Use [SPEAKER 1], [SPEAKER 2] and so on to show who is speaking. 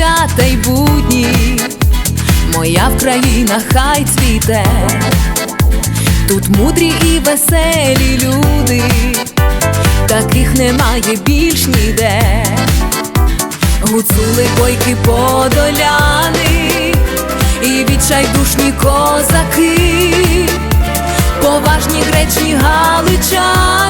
[SPEAKER 1] свята й будні, моя Вкраїна хай цвіте, тут мудрі і веселі люди, таких немає більш ніде. Гуцули бойки подоляни. І відчайдушні козаки, поважні гречні галичани,